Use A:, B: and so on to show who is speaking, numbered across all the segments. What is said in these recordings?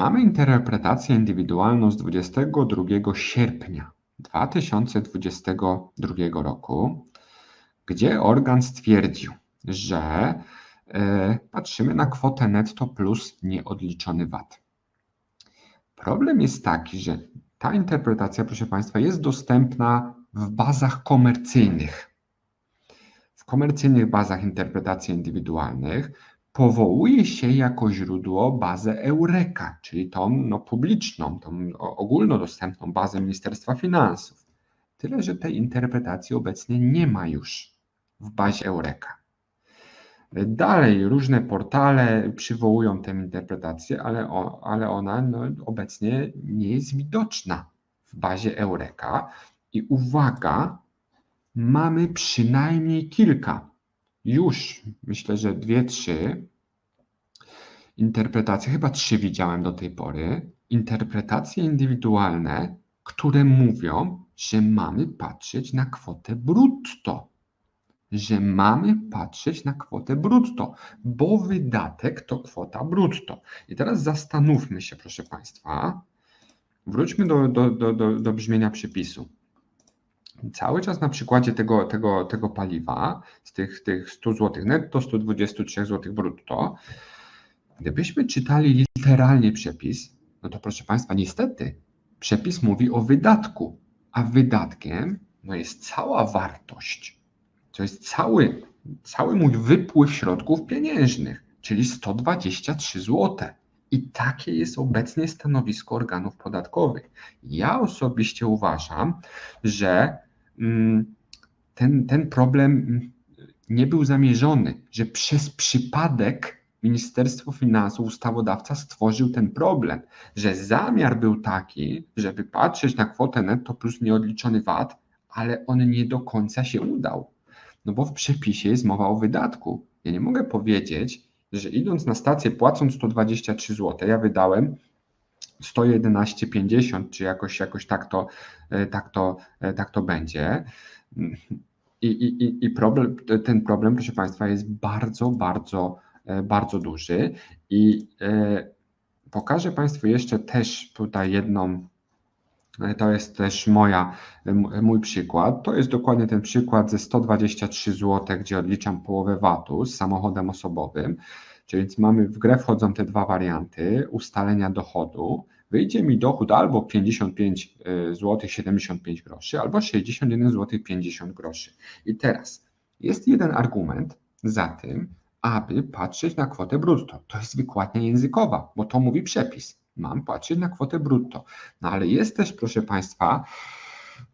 A: Mamy interpretację indywidualną z 22 sierpnia 2022 roku, gdzie organ stwierdził, że e, patrzymy na kwotę netto plus nieodliczony VAT. Problem jest taki, że ta interpretacja, proszę Państwa, jest dostępna w bazach komercyjnych. W komercyjnych bazach interpretacji indywidualnych powołuje się jako źródło bazę Eureka, czyli tą no, publiczną, tą ogólnodostępną bazę Ministerstwa Finansów. Tyle, że tej interpretacji obecnie nie ma już w bazie Eureka. Dalej różne portale przywołują tę interpretację, ale, o, ale ona no, obecnie nie jest widoczna w bazie Eureka. I uwaga, mamy przynajmniej kilka, już myślę, że dwie, trzy interpretacje, chyba trzy widziałem do tej pory, interpretacje indywidualne, które mówią, że mamy patrzeć na kwotę brutto że mamy patrzeć na kwotę brutto, bo wydatek to kwota brutto. I teraz zastanówmy się, proszę Państwa, wróćmy do, do, do, do, do brzmienia przepisu. Cały czas na przykładzie tego, tego, tego paliwa, z tych, tych 100 zł netto, 123 zł brutto, gdybyśmy czytali literalnie przepis, no to proszę Państwa, niestety przepis mówi o wydatku, a wydatkiem no jest cała wartość to jest cały, cały mój wypływ środków pieniężnych, czyli 123 zł. I takie jest obecnie stanowisko organów podatkowych. Ja osobiście uważam, że ten, ten problem nie był zamierzony, że przez przypadek Ministerstwo Finansów, ustawodawca stworzył ten problem, że zamiar był taki, żeby patrzeć na kwotę netto plus nieodliczony VAT, ale on nie do końca się udał. No bo w przepisie jest mowa o wydatku. Ja nie mogę powiedzieć, że idąc na stację płacąc 123 zł, ja wydałem 111,50, czy jakoś, jakoś tak, to, e, tak, to, e, tak to będzie. I, i, i problem, ten problem, proszę Państwa, jest bardzo, bardzo, e, bardzo duży. I pokażę Państwu jeszcze też tutaj jedną, to jest też moja, mój przykład. To jest dokładnie ten przykład ze 123 zł, gdzie odliczam połowę VAT-u z samochodem osobowym. Czyli mamy w grę wchodzą te dwa warianty ustalenia dochodu. Wyjdzie mi dochód albo 55 zł 75 groszy, albo 61 zł 50 groszy. I teraz jest jeden argument za tym, aby patrzeć na kwotę brutto. To jest wykładnia językowa, bo to mówi przepis mam patrzeć na kwotę brutto. No ale jest też, proszę Państwa,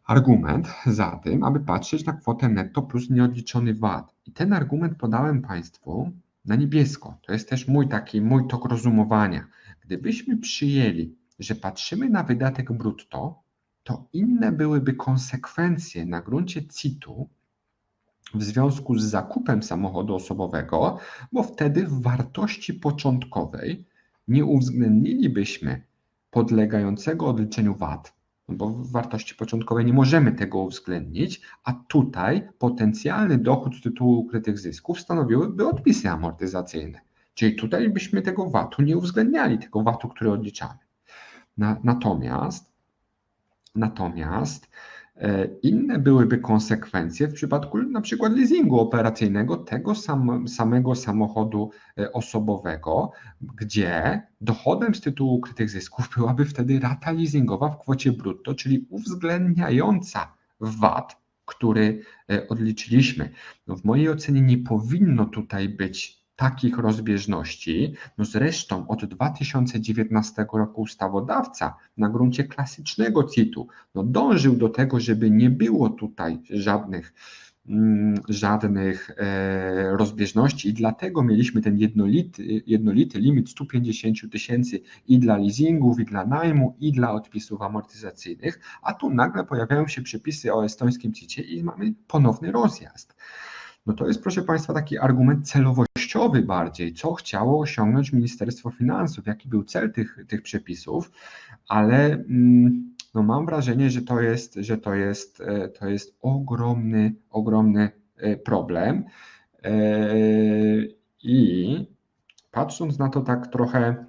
A: argument za tym, aby patrzeć na kwotę netto plus nieodliczony VAT. I ten argument podałem Państwu na niebiesko. To jest też mój taki, mój tok rozumowania. Gdybyśmy przyjęli, że patrzymy na wydatek brutto, to inne byłyby konsekwencje na gruncie CIT-u w związku z zakupem samochodu osobowego, bo wtedy w wartości początkowej nie uwzględnilibyśmy podlegającego odliczeniu VAT, bo w wartości początkowej nie możemy tego uwzględnić, a tutaj potencjalny dochód z tytułu ukrytych zysków stanowiłyby odpisy amortyzacyjne. Czyli tutaj byśmy tego VAT-u nie uwzględniali, tego VAT-u, który odliczamy. Na, natomiast, natomiast inne byłyby konsekwencje w przypadku na przykład leasingu operacyjnego tego sam, samego samochodu e, osobowego, gdzie dochodem z tytułu ukrytych zysków byłaby wtedy rata leasingowa w kwocie brutto, czyli uwzględniająca VAT, który e, odliczyliśmy. No w mojej ocenie nie powinno tutaj być takich rozbieżności. No zresztą od 2019 roku ustawodawca na gruncie klasycznego CIT-u no dążył do tego, żeby nie było tutaj żadnych mm, żadnych e, rozbieżności i dlatego mieliśmy ten jednolity, jednolity limit 150 tysięcy i dla leasingów, i dla najmu, i dla odpisów amortyzacyjnych, a tu nagle pojawiają się przepisy o estońskim CIT-cie i mamy ponowny rozjazd. No to jest, proszę Państwa, taki argument celowościowy bardziej, co chciało osiągnąć Ministerstwo Finansów, jaki był cel tych, tych przepisów, ale mm, no mam wrażenie, że to jest, że to jest, e, to jest ogromny, ogromny e, problem. E, I patrząc na to tak trochę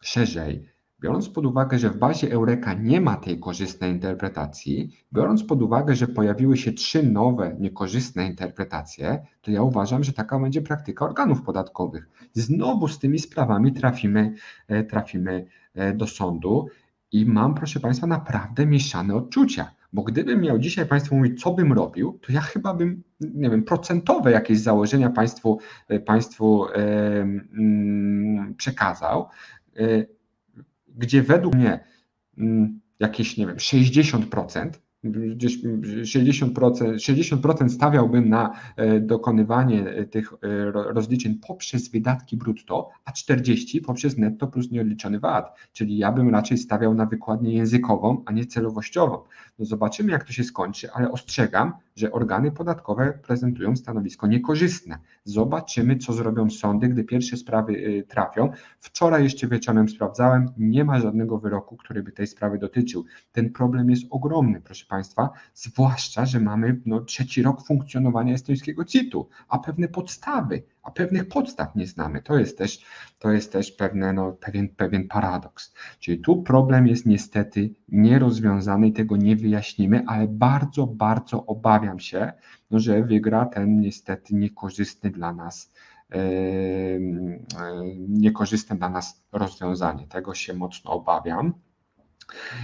A: szerzej, biorąc pod uwagę, że w bazie Eureka nie ma tej korzystnej interpretacji, biorąc pod uwagę, że pojawiły się trzy nowe niekorzystne interpretacje, to ja uważam, że taka będzie praktyka organów podatkowych. Znowu z tymi sprawami trafimy, e, trafimy e, do sądu i mam, proszę Państwa, naprawdę mieszane odczucia. Bo gdybym miał dzisiaj Państwu mówić, co bym robił, to ja chyba bym, nie wiem, procentowe jakieś założenia Państwu, e, państwu mm, przekazał, e, gdzie według mnie mm, jakieś, nie wiem, 60%, gdzieś 60%, 60% stawiałbym na e, dokonywanie e, tych e, ro- rozliczeń poprzez wydatki brutto, a 40% poprzez netto plus nieodliczony VAT. Czyli ja bym raczej stawiał na wykładnię językową, a nie celowościową. No zobaczymy, jak to się skończy, ale ostrzegam, że organy podatkowe prezentują stanowisko niekorzystne. Zobaczymy, co zrobią sądy, gdy pierwsze sprawy trafią. Wczoraj jeszcze wieczorem sprawdzałem, nie ma żadnego wyroku, który by tej sprawy dotyczył. Ten problem jest ogromny, proszę Państwa, zwłaszcza, że mamy no, trzeci rok funkcjonowania estońskiego CIT-u, a pewne podstawy, a pewnych podstaw nie znamy. To jest też, to jest też pewne, no, pewien, pewien paradoks. Czyli tu problem jest niestety nierozwiązany i tego nie wyjaśnimy, ale bardzo, bardzo obawiam się, no, że wygra ten niestety niekorzystny dla nas niekorzystne dla nas rozwiązanie. Tego się mocno obawiam.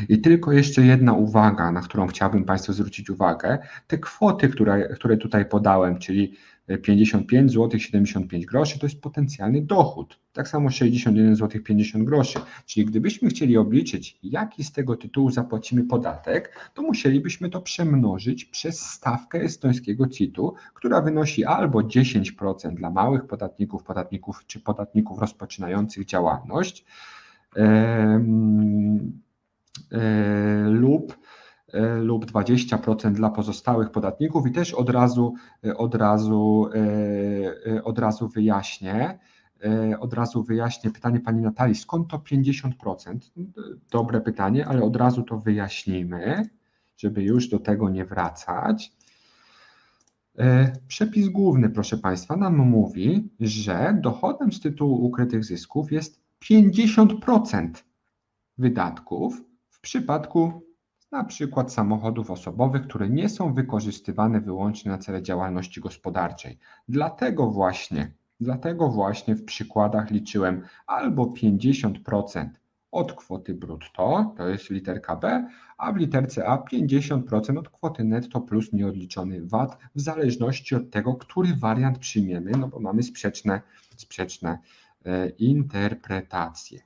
A: I tylko jeszcze jedna uwaga, na którą chciałbym Państwu zwrócić uwagę. Te kwoty, które, które tutaj podałem, czyli 55 zł 75 groszy, to jest potencjalny dochód. Tak samo 61 zł 50 groszy. Czyli gdybyśmy chcieli obliczyć, jaki z tego tytułu zapłacimy podatek, to musielibyśmy to przemnożyć przez stawkę estońskiego CIT-u, która wynosi albo 10% dla małych podatników, podatników czy podatników rozpoczynających działalność, em, e, lub e, lub 20% dla pozostałych podatników i też od razu e, od razu e, e, od razu wyjaśnię e, od razu wyjaśnię pytanie pani Natalii, skąd to 50%? Dobre pytanie, ale od razu to wyjaśnimy, żeby już do tego nie wracać. E, Przepis główny, proszę Państwa, nam mówi, że dochodem z tytułu ukrytych zysków jest 50% wydatków przypadku na przykład samochodów osobowych, które nie są wykorzystywane wyłącznie na cele działalności gospodarczej. Dlatego właśnie, dlatego właśnie w przykładach liczyłem albo 50% od kwoty brutto, to jest literka B, a w literce A 50% od kwoty netto plus nieodliczony VAT, w zależności od tego, który wariant przyjmiemy, no bo mamy sprzeczne, sprzeczne e, interpretacje.